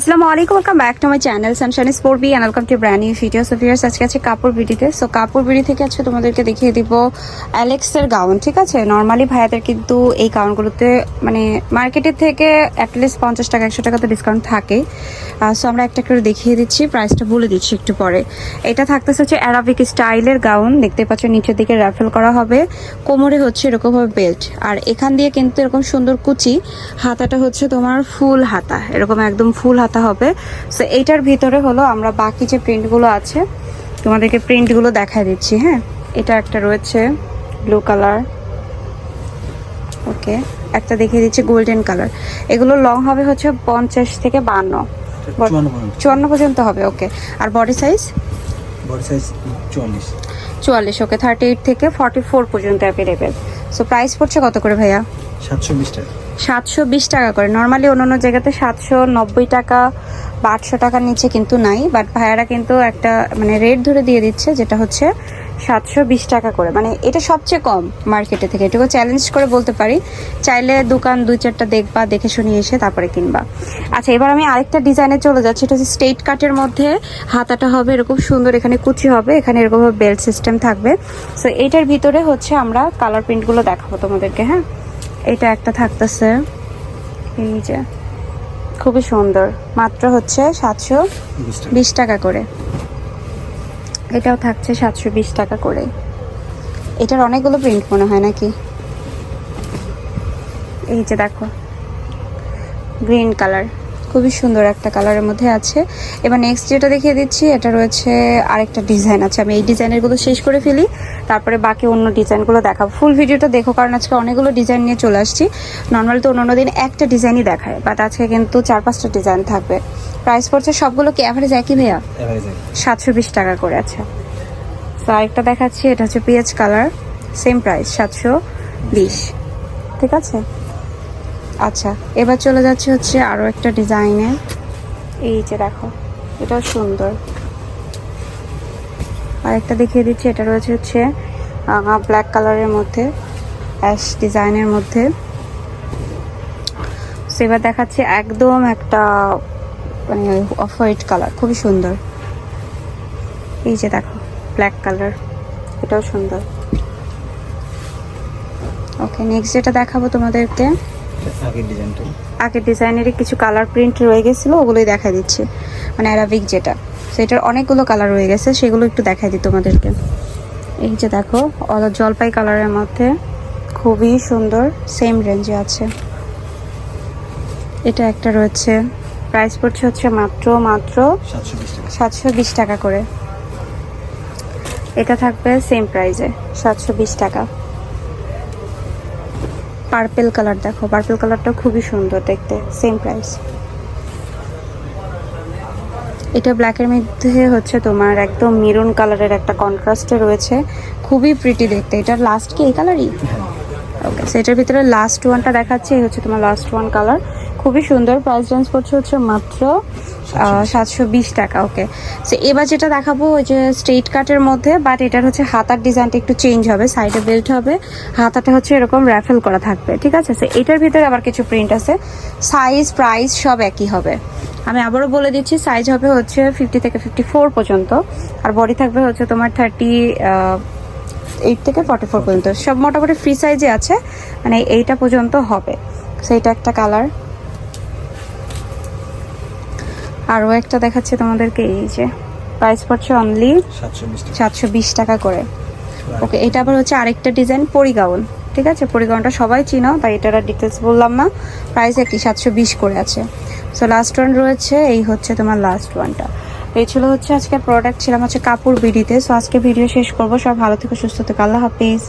আসসালামু আলাইকুম welcome back to my channel Sunshine Sport B and welcome to brand new video so viewers আজকে আছে কাপড় বিডিতে। So কাপড় বিডি থেকে আছে তোমাদেরকে দেখিয়ে দিব অ্যালেক্সের গাউন ঠিক আছে? নর্মালি ভাইয়াদের কিন্তু এই গাউনগুলোতে মানে মার্কেটের থেকে অ্যাটলিস্ট পঞ্চাশ টাকা, একশো টাকা তো ডিসকাউন্ট থাকে সো আমরা একটা করে দেখিয়ে দিচ্ছি প্রাইসটা বলে দিচ্ছি একটু পরে। এটা থাকতেছে হচ্ছে অ্যারাবিক স্টাইলের গাউন দেখতে পাচ্ছ নিচের দিকে র্যাফেল করা হবে। কোমরে হচ্ছে এরকমভাবে বেল্ট আর এখান দিয়ে কিন্তু এরকম সুন্দর কুচি, হাতাটা হচ্ছে তোমার ফুল হাতা। এরকম একদম ফুল হাতা হবে। সো এইটার ভিতরে হলো আমরা বাকি যে প্রিন্টগুলো আছে তোমাদেরকে প্রিন্টগুলো দেখায় দিচ্ছি হ্যাঁ? এটা একটা রয়েছে ব্লু কালার ওকে একটা দেখিয়ে দিচ্ছি গোল্ডেন কালার এগুলো লং হবে হচ্ছে পঞ্চাশ থেকে বান্ন। চুয়ান্ন পর্যন্ত। চুয়ান্ন পর্যন্ত হবে ওকে আর বডি সাইজ বডি সাইজ চুয়াল্লিশ। চুয়াল্লিশ ওকে থার্টি এইট থেকে ফর্টি ফোর পর্যন্ত অ্যাভেলেবেল সো প্রাইস পড়ছে কত করে ভাইয়া? সাতশো বিশ টাকা। সাতশো বিশ টাকা করে। নর্মালি অন্য অন্য জায়গাতে সাতশো নব্বই টাকা বা আটশো টাকার নিচে কিন্তু নাই বাট ভাইয়ারা কিন্তু একটা মানে রেট ধরে দিয়ে দিচ্ছে, যেটা হচ্ছে সাতশো বিশ টাকা করে। মানে এটা সবচেয়ে কম মার্কেটে থেকে। এটুকু চ্যালেঞ্জ করে বলতে পারি, চাইলে দোকান দুই চারটা দেখবা, দেখে শুনে এসে তারপরে কিনবা। আচ্ছা এবার আমি আরেকটা ডিজাইনে চলে যাচ্ছি। এটা হচ্ছে স্টেট কাটের মধ্যে হাতাটা হবে এরকম সুন্দর, এখানে কুচি হবে, এখানে এরকমভাবে বেল্ট সিস্টেম থাকবে। সো এটার ভিতরে হচ্ছে আমরা কালার প্রিন্টগুলো দেখাবো তোমাদেরকে হ্যাঁ? এটা একটা থাকতেছে। এই যে খুবই সুন্দর। মাত্র হচ্ছে সাতশো বিশ টাকা। করে। এটাও থাকছে সাতশো বিশ টাকা করে। এটার অনেকগুলো প্রিন্ট মনে হয় নাকি? এই যে দেখো গ্রিন কালার খুবই সুন্দর একটা কালারের মধ্যে আছে। এবার নেক্সট যেটা দেখিয়ে দিচ্ছি এটা রয়েছে আরেকটা ডিজাইন আছে। আমি এই ডিজাইনেরগুলো শেষ করে ফেলি তারপরে বাকি অন্য ডিজাইনগুলো দেখাবো। ফুল ভিডিওটা দেখো কারণ আজকে অনেকগুলো ডিজাইন নিয়ে চলে আসছি। নর্মালি তো অন্য অন্য দিন একটা ডিজাইনই দেখায় বাট আজকে কিন্তু চার পাঁচটা ডিজাইন থাকবে। প্রাইস পড়ছে সবগুলো কি অ্যাভারেজ একই ভাইয়া? সাতশো বিশ টাকা করে আছে তো আরেকটা দেখাচ্ছি এটা হচ্ছে পিএচ কালার সেম প্রাইস সাতশো বিশ। ঠিক আছে? আচ্ছা এবার চলে যাচ্ছে হচ্ছে আরও একটা ডিজাইনের এই যে দেখো এটাও সুন্দর। আরেকটা দেখিয়ে দিচ্ছি এটা রয়েছে হচ্ছে ব্ল্যাক কালারের মধ্যে অ্যাশ ডিজাইনের মধ্যে। So, এবার দেখাচ্ছে একদম একটা মানে অফ হোয়াইট কালার খুবই সুন্দর। এই যে দেখো ব্ল্যাক কালার এটাও সুন্দর। ওকে নেক্সট যেটা দেখাবো তোমাদেরকে আগের ডিজাইনটা আগের ডিজাইনেরই কিছু কালার প্রিন্ট রয়ে গেছিল ওগুলোই দেখা দিচ্ছে। মানে অ্যারাবিক যেটা। সেটার অনেকগুলো কালার রয়ে গেছে সেগুলো একটু দেখাই দিই তোমাদেরকে। এই যে দেখো অল জলপাই কালারের মধ্যে খুবই সুন্দর সেম রেঞ্জে আছে। এটা একটা রয়েছে প্রাইস পড়ছে হচ্ছে মাত্র মাত্র সাতশো বিশ টাকা। করে। এটা থাকবে সেম প্রাইসে সাতশো বিশ টাকা। পার্পেল কালার দেখো। পার্পেল কালারটা খুবই সুন্দর দেখতে। সেম প্রাইস এটা ব্ল্যাকের মধ্যে হচ্ছে তোমার একদম মেরুন কালারের একটা কন্ট্রাস্টে রয়েছে। খুবই প্রিটি দেখতে। এটা লাস্ট কি? এই কালারই ওকে সেটার ভিতরে লাস্ট ওয়ানটা দেখাচ্ছে। এই হচ্ছে তোমার লাস্ট ওয়ান কালার খুবই সুন্দর প্রাইস রেঞ্জ পড়ছে হচ্ছে মাত্র সাতশো বিশ। টাকা ওকে সো এবার যেটা দেখাবো ওই যে স্ট্রেট কাটের মধ্যে বাট এটার হচ্ছে হাতার ডিজাইনটা একটু চেঞ্জ হবে সাইডে বেল্ট হবে হাতাটা হচ্ছে এরকম র্যাফেল করা থাকবে ঠিক আছে? সো এটার ভিতরে আবার কিছু প্রিন্ট আছে সাইজ প্রাইস সব একই হবে। আমি আবারও বলে দিচ্ছি সাইজ হবে হচ্ছে ফিফটি থেকে ফিফটি ফোর পর্যন্ত আর বডি থাকবে হচ্ছে তোমার থার্টি এইট থেকে ফর্টি ফোর পর্যন্ত। সব মোটামুটি ফ্রি সাইজে আছে মানে এইটা পর্যন্ত হবে। সেইটা একটা কালার আরও একটা দেখাচ্ছে তোমাদেরকে এই যে প্রাইস পড়ছে অনলি সাতশো বিশ টাকা করে। ওকে এটা আবার হচ্ছে আরেকটা ডিজাইন পরিগাউন ঠিক আছে? পরিগাউনটা সবাই চিনো তাই এটার আর ডিটেলস বললাম না। প্রাইস একই সাতশো বিশ করে আছে। সো লাস্ট ওয়ান রয়েছে এই হচ্ছে তোমার লাস্ট ওয়ানটা এই ছিল হচ্ছে আজকে প্রোডাক্ট ছিলাম হচ্ছে কাপড় বিডিতে। সো আজকে ভিডিও শেষ করব। সব ভালো থেকে সুস্থ থেকে। আল্লাহ হাফিজ।